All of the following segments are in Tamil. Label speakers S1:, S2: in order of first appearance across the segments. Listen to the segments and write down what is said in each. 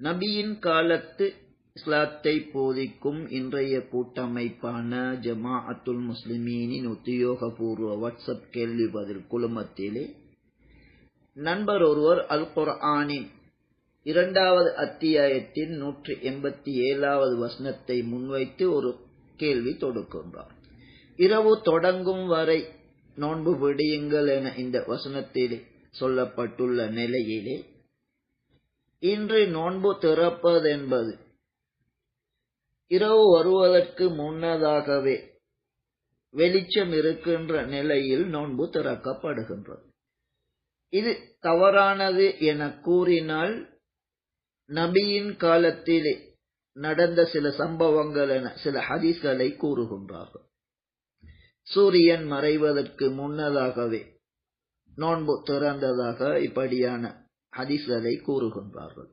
S1: நபியின் காலத்து இஸ்லாத்தை போதிக்கும் இன்றைய கூட்டமைப்பான ஜமாஅத்துல் முஸ்லிமீனின் உத்தியோகபூர்வ வாட்ஸ்அப் கேள்வி பதில் குழுமத்திலே நண்பர் ஒருவர் அல் குர்ஆனின் இரண்டாவது அத்தியாயத்தின் நூற்றி எண்பத்தி ஏழாவது வசனத்தை முன்வைத்து ஒரு கேள்வி தொடுக்கின்றார். இரவு தொடங்கும் வரை நோன்பு விடியுங்கள் என இந்த வசனத்திலே சொல்லப்பட்டுள்ள நிலையிலே இன்று நோன்பு திறப்பதென்பது. இரவு வருவதற்கு முன்னதாகவே வெளிச்சம் இருக்கின்ற நிலையில் நோன்பு திறக்கப்படுகின்றது. இது தவறானது என கூறினால் நபியின் காலத்திலே நடந்த சில சம்பவங்கள் என சில ஹதீஸ்களை கூறுகின்றார்கள். சூரியன் மறைவதற்கு முன்னதாகவே நோன்பு திறந்ததாக இப்படியான ஹதீஸ்களை கூறுகின்றார்கள்.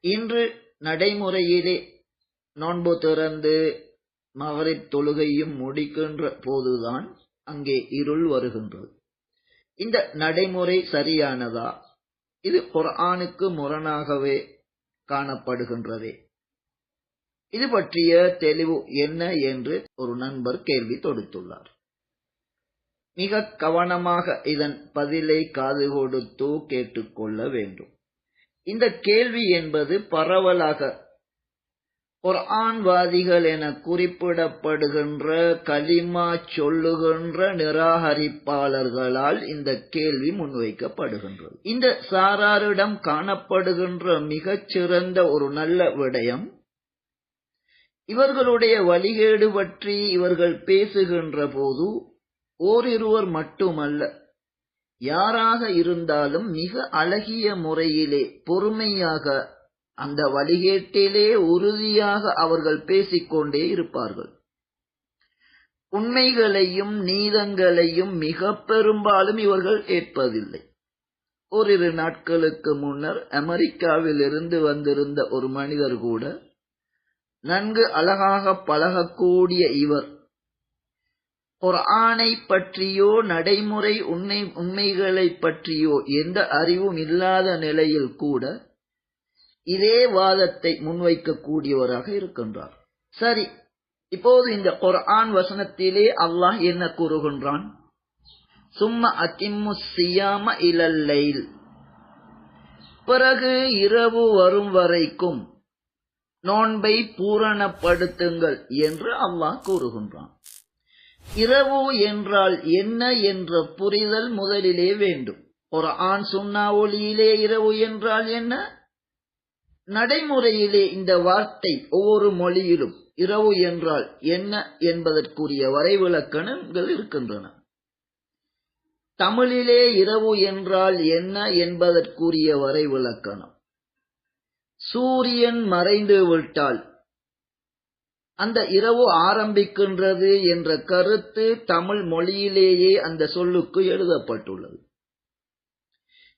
S1: இன்று நடைமுறையிலே நோன்பு திறந்து மகரிப் தொழுகையும் முடிக்கின்ற போதுதான் அங்கே இருள் வருகின்றது. இந்த நடைமுறை சரியானதா? இது குர்ஆனுக்கு முரணாகவே காணப்படுகின்றதே. இது பற்றிய தெளிவு என்ன என்று ஒரு நண்பர் கேள்வி தொடுத்துள்ளார். மிக கவனமாக இதன் பதிலை காது கொடுத்து கேட்டுக்கொள்ள வேண்டும். இந்த கேள்வி என்பது பரவலாக குர்ஆன்வாதிகள் என குறிப்பிடப்படுகின்ற கலிமா சொல்லுகின்ற நிராகரிப்பாளர்களால் இந்த கேள்வி முன்வைக்கப்படுகின்றது. இந்த சாராரிடம் காணப்படுகின்ற மிகச்சிறந்த ஒரு நல்ல விடயம் இவர்களுடைய வழிகேடு பற்றி இவர்கள் பேசுகின்ற போது ஓரிருவர் மட்டுமல்ல யாராக இருந்தாலும் மிக அழகிய முறையிலே பொறுமையாக அந்த வழிகேட்டிலே உறுதியாக அவர்கள் பேசிக்கொண்டே இருப்பார்கள். உண்மைகளையும் நீதங்களையும் மிக பெரும்பாலும் இவர்கள் ஏற்பதில்லை ஓரிரு நாட்களுக்கு முன்னர் அமெரிக்காவில் இருந்து வந்திருந்த ஒரு மனிதர் கூட நன்கு அழகாக பழகக்கூடிய இவர் குர்ஆனை பற்றியோ நடைமுறை உண்மை உண்மைகளை பற்றியோ எந்த அறிவும் இல்லாத நிலையில் கூட இதே வாதத்தை முன்வைக்கக்கூடியவராக இருக்கின்றார். சரி இப்போது இந்த குர்ஆன் வசனத்திலே அல்லாஹ் என்ன கூறுகின்றான்? சும்ம அத்திம்மு சியாம இலல்லைல் பிறகு இரவு வரும் வரைக்கும் நோன்பை பூரணப்படுத்துங்கள் என்று அல்லாஹ் கூறுகின்றான். இரவு என்றால் என்ன என்ற புரிதல் முதலிலே வேண்டும். ஒரு ஆண் சுண்ணா ஒளியிலே இரவு என்றால் என்ன? நடைமுறையிலே இந்த வார்த்தை ஒவ்வொரு மொழியிலும் இரவு என்றால் என்ன என்பதற்குரிய வரைவிலக்கணங்கள் இருக்கின்றன. தமிழிலே இரவு என்றால் என்ன என்பதற்குரிய வரைவிலக்கணம். சூரியன் மறைந்து விட்டால் அந்த இரவு ஆரம்பிக்கின்றது என்ற கருத்து தமிழ் மொழியிலேயே அந்த சொல்லுக்கு எழுதப்பட்டுள்ளது.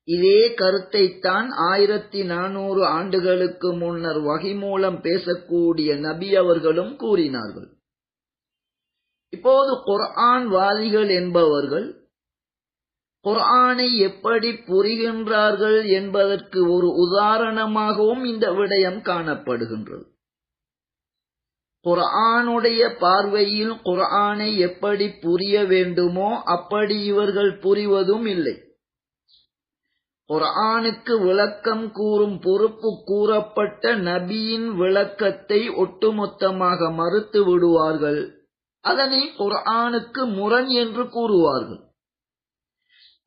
S1: இதே கருத்தைத்தான் ஆயிரத்தி நானூறு ஆண்டுகளுக்கு முன்னர் வகை மூலம் பேசக்கூடிய நபி அவர்களும் கூறினார்கள். இப்போது குர்ஆன் வாதிகள் என்பவர்கள் குர்ஆனை எப்படி புரிகின்றார்கள் என்பதற்கு ஒரு உதாரணமாகவும் இந்த விடயம் காணப்படுகின்றது. குரானுடைய பார்வையில் குர்ஆனை எப்படி புரிய வேண்டுமோ அப்படி இவர்கள் புரிவதும் இல்லை. குரானுக்கு விளக்கம் கூறும் பொறுப்பு கூறப்பட்ட நபியின் விளக்கத்தை ஒட்டுமொத்தமாக மறுத்து விடுவார்கள். அதனை குர்ஆனுக்கு முரண் என்று கூறுவார்கள்.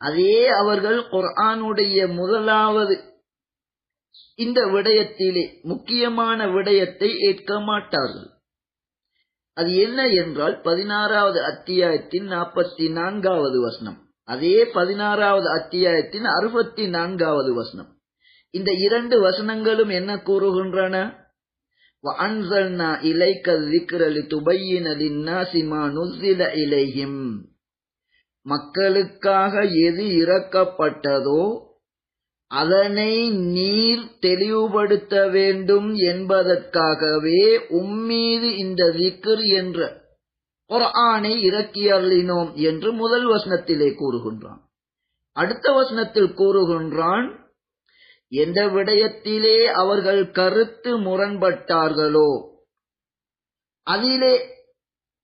S1: அதே அவர்கள் குர்ஆனுடைய முதலாவது இந்த விடயத்திலே முக்கியமான விடயத்தை ஏற்க மாட்டார்கள். அது என்ன என்றால் பதினாறாவது அத்தியாயத்தின் நாற்பத்தி நான்காவது வசனம். அதே பதினாறாவது அத்தியாயத்தின் அறுபத்தி நான்காவது வசனம். இந்த இரண்டு வசனங்களும் என்ன கூறுகின்றன? மக்களுக்காக எது இறக்கப்பட்டதோ அதனை நீர் தெளிவுபடுத்த வேண்டும் என்பதற்காகவே உம்மீது இந்த விக்ர் என்ற குரானை இறக்கி அருளினோம் என்று முதல் வசனத்திலே கூறுகின்றான். அடுத்த வசனத்தில் கூறுகின்றான் எந்த விடயத்திலே அவர்கள் கருத்து முரண்பட்டார்களோ அதிலே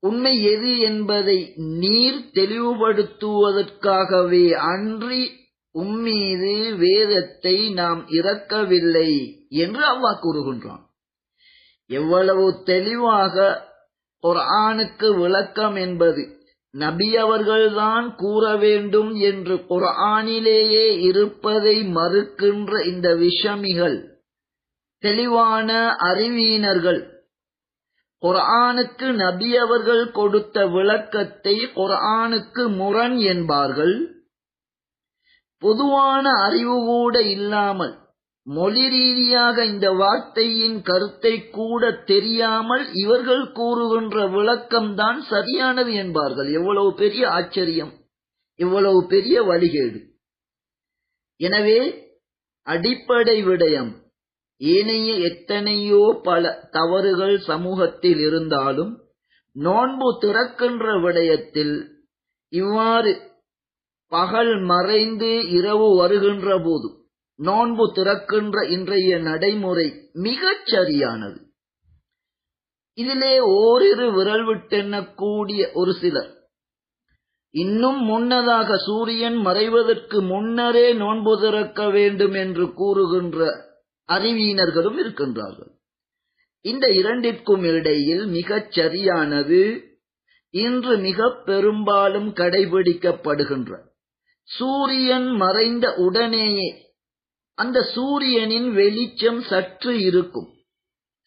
S1: உண்மை எது என்பதை நீர் தெளிவுபடுத்துவதற்காகவே அன்றி உம்மீது வேதத்தை நாம் இறக்கவில்லை என்று அல்லாஹ் கூறுகின்றான். எவ்வளவு தெளிவாக ஒரு ஆணுக்கு விளக்கம் என்பது நபி அவர்கள்தான் கூற வேண்டும் என்று குர்ஆனிலேயே இருப்பதை மறுக்கின்ற இந்த விஷமிகள் தெளிவான அறிவியினர்கள் குர்ஆனுக்கு நபி அவர்கள் கொடுத்த விளக்கத்தை குர்ஆனுக்கு முரண் என்பார்கள். பொதுவான அறிவு கூட இல்லாமல் மொழி ரீதியாக இந்த வார்த்தையின் கருத்தை கூட தெரியாமல் இவர்கள் கூறுகின்ற விளக்கம்தான் சரியானது என்பார்கள். எவ்வளவு பெரிய ஆச்சரியம் இவ்வளவு பெரிய வழிகேடு. எனவே அடிப்படை விடயம் ஏனைய எத்தனையோ பல தவறுகள் சமூகத்தில் இருந்தாலும் நோன்பு திறக்கின்ற விடயத்தில் இவ்வாறு பகல் மறைந்து இரவு வருகின்ற போது நோன்பு திறக்கின்ற இன்றைய நடைமுறை மிகச் சரியானது. இதிலே ஓரிரு விரல் விட்டெண்ணக்கூடிய ஒரு சிலர். இன்னும் முன்னதாக சூரியன் மறைவதற்கு முன்னரே நோன்பு திறக்க வேண்டும் என்று கூறுகின்ற அறிவியினர்களும் இருக்கின்றார்கள். இந்த இரண்டிற்கும் இடையில் மிகச் சரியானது இன்று மிக பெரும்பாலும் கடைபிடிக்கப்படுகின்ற சூரியன் மறைந்த உடனேயே அந்த சூரியனின் வெளிச்சம் சற்று இருக்கும்.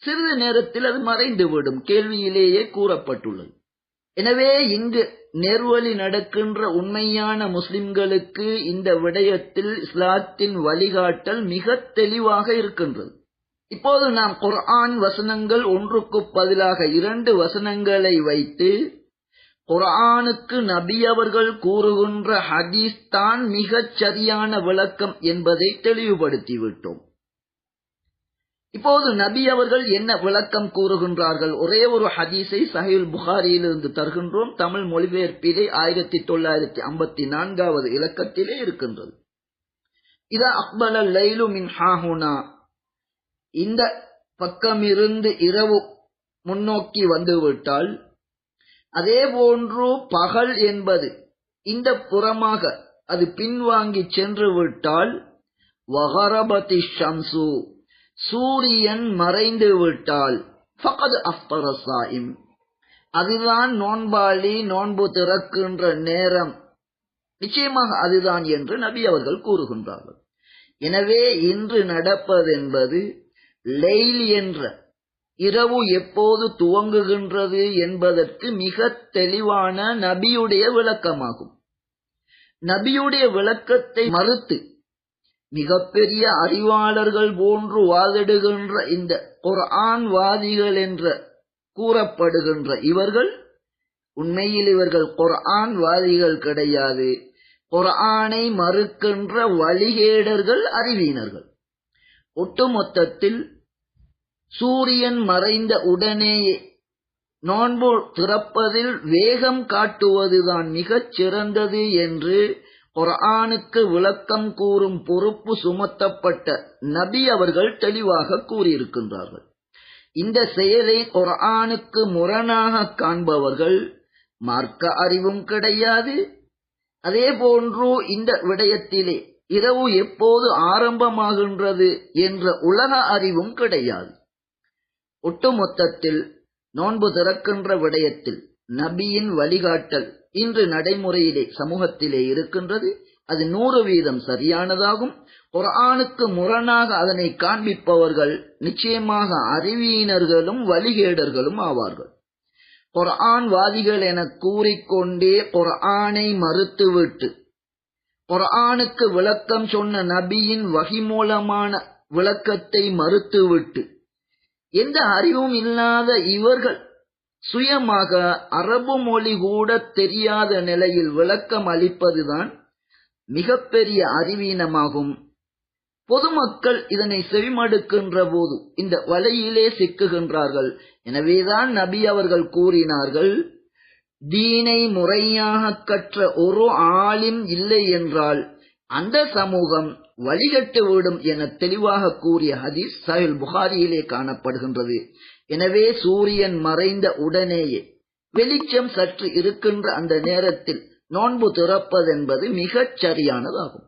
S1: சிறிது நேரத்தில் அது மறைந்துவிடும் கேள்வியிலேயே கூறப்பட்டுள்ளது. எனவே இங்கு நேர்வழி நடக்கின்ற உண்மையான முஸ்லிம்களுக்கு இந்த விடயத்தில் இஸ்லாத்தின் வழிகாட்டல் மிக தெளிவாக இருக்கின்றது. இப்போது நாம் குர்ஆன் வசனங்கள் ஒன்றுக்கு பதிலாக இரண்டு வசனங்களை வைத்து குரானுக்கு நபி அவர்கள் கூறுகின்ற ஹதீஸ் தான் மிகச் சரியான விளக்கம் என்பதை தெளிவுபடுத்திவிட்டோம். இப்போது நபி அவர்கள் என்ன விளக்கம் கூறுகின்றார்கள்? ஒரே ஒரு ஹதீஸை சஹில் புகாரியிலிருந்து தருகின்றோம். தமிழ் மொழிபெயர்ப்பிலே ஆயிரத்தி தொள்ளாயிரத்தி ஐம்பத்தி நான்காவது இலக்கத்திலே இருக்கின்றது. இது அக்பல லைலு மின் ஹாஹுனா இந்த பக்கமிருந்து இரவு முன்னோக்கி வந்துவிட்டால் அதே போன்று பகல் என்பது இந்த புறமாக அது பின்வாங்கி சென்று விட்டால் வகரபதி ஷம்சு சூரியன் மறைந்து விட்டால் ஃபகது அஃபரசாயிம் அதுதான் நோன்பாளி நோன்பு திறக்கின்ற நேரம். நிச்சயமாக அதுதான் என்று நபி அவர்கள் கூறுகின்றார்கள். எனவே இன்று நடப்பதென்பது லெயில் என்ற இரவு எப்போது துவங்குகின்றது என்பதற்கு மிக தெளிவான நபியுடைய விளக்கமாகும். நபியுடைய விளக்கத்தை மறுத்து மிகப்பெரிய அறிவாளர்கள் போன்று வாதிடுகின்ற இந்த குர்ஆன்வாதிகள் என்ற கூறப்படுகின்ற இவர்கள் உண்மையில் இவர்கள் குர்ஆன்வாதிகள் கிடையாது. குர்ஆனை மறுக்கின்ற வழிகேடர்கள் அறிவியினர்கள் ஒட்டுமொத்தத்தில் சூரியன் மறைந்த உடனேயே நோன்பு திறப்பதில் வேகம் காட்டுவதுதான் மிகச் சிறந்தது என்று குரானுக்கு விளக்கம் கூறும் பொறுப்பு சுமத்தப்பட்ட நபி அவர்கள் தெளிவாக கூறியிருக்கின்றார்கள். இந்த செயலை குரானுக்கு முரணாக காண்பவர்கள் மார்க்க அறிவும் கிடையாது. அதே போன்று இந்த விடயத்திலே இரவு எப்போது ஆரம்பமாகின்றது என்ற உலக அறிவும் கிடையாது. ஒட்டுமொத்தத்தில் நோன்பு திறக்கின்ற விடயத்தில் நபியின் வழிகாட்டல் இன்று நடைமுறையிலே சமூகத்திலே இருக்கின்றது. அது நூறு வீதம் சரியானதாகும். குரானுக்கு முரணாக அதனை காண்பிப்பவர்கள் நிச்சயமாக அறிவியினர்களும் வழிகேடர்களும் ஆவார்கள். குரான் வாதிகள் என கூறிக்கொண்டே குரானை மறுத்துவிட்டு குரானுக்கு விளக்கம் சொன்ன நபியின் வகி மூலமான விளக்கத்தை மறுத்துவிட்டு எந்த அறிவும் இல்லாத இவர்கள் சுயமாக அரபு மொழி கூட தெரியாத நிலையில் விளக்கம் அளிப்பதுதான் மிகப்பெரிய அறிவீனமாகும். பொதுமக்கள் இதனை செவிமடுக்கின்ற போது இந்த வலையிலே சிக்குகின்றார்கள். எனவேதான் நபி அவர்கள் கூறினார்கள் தீனை முறையாக கற்ற ஒரு ஆளும் இல்லை என்றால் அந்த சமூகம் வழிகட்டு விடும் என தெளிவாக கூறிய ஹதீஸ் சஹில் புகாரியிலே காணப்படுகின்றது. எனவே சூரியன் மறைந்த உடனேயே வெளிச்சம் சற்று இருக்கின்ற அந்த நேரத்தில் நோன்பு திறப்பதென்பது மிகச் சரியானதாகும்.